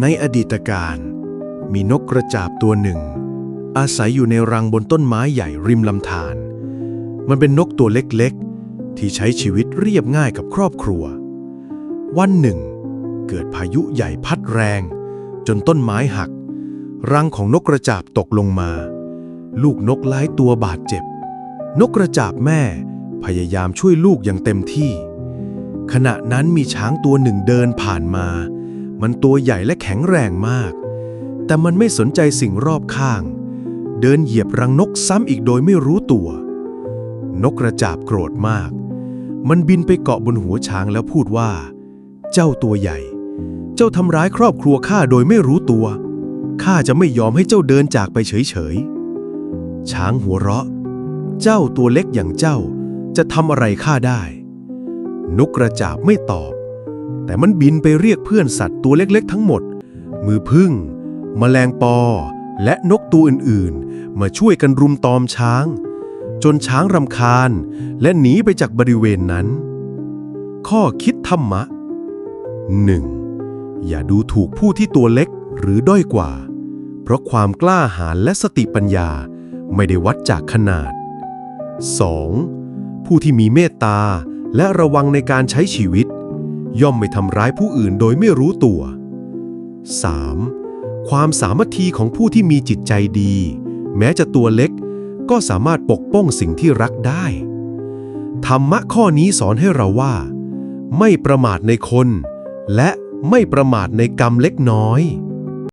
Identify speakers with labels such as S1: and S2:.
S1: ในอดีตการมีนกกระจาบตัวหนึ่ง อาศัยอยู่ในรังบนต้นไม้ใหญ่ริมลำธาร มันเป็นนกตัวเล็กๆ ที่ใช้ชีวิตเรียบง่ายกับครอบครัว วันหนึ่ง เกิดพายุใหญ่พัดแรง จนต้นไม้หัก รังของนกกระจาบตกลงมา ลูกนกหลายตัวบาดเจ็บ นกกระจาบแม่พยายามช่วยลูกอย่างเต็มที่ ขณะนั้นมีช้างตัวหนึ่งเดินผ่านมา มันตัวใหญ่และแข็งแรงมาก แต่มันไม่สนใจสิ่งรอบข้าง เดินเหยียบรังนกซ้ำอีกโดยไม่รู้ตัว นกกระจาบโกรธมาก มันบินไปเกาะบนหัวช้างแล้วพูดว่า เจ้าตัวใหญ่ เจ้าทำร้ายครอบครัวข้าโดยไม่รู้ตัว ข้าจะไม่ยอมให้เจ้าเดินจากไปเฉยๆ ช้างหัวเราะ เจ้าตัวเล็กอย่างเจ้าจะทำอะไรข้าได้ นกกระจาบไม่ตอบ แต่มันบินไปเรียกเพื่อนสัตว์ตัวเล็กๆทั้งหมด มือพึ่ง แมลงปอ และนกตัวอื่นๆ มาช่วยกันรุมตอมช้าง จนช้างรำคาญ และหนีไปจากบริเวณนั้น ข้อคิดธรรมะ 1. อย่าดูถูกผู้ที่ตัวเล็กหรือด้อยกว่า เพราะความกล้าหาญและสติปัญญาไม่ได้วัดจากขนาด 2. ผู้ที่มีเมตตาและระวังในการใช้ชีวิต ย่อมไม่ทำร้ายผู้อื่นโดยไม่รู้ตัว 3. ความสามัคคีของผู้ที่มีจิตใจดี แม้จะตัวเล็ก ก็สามารถปกป้องสิ่งที่รักได้ ธรรมะข้อนี้สอนให้เราว่า ไม่ประมาทในคน และไม่ประมาทในกรรมเล็กน้อย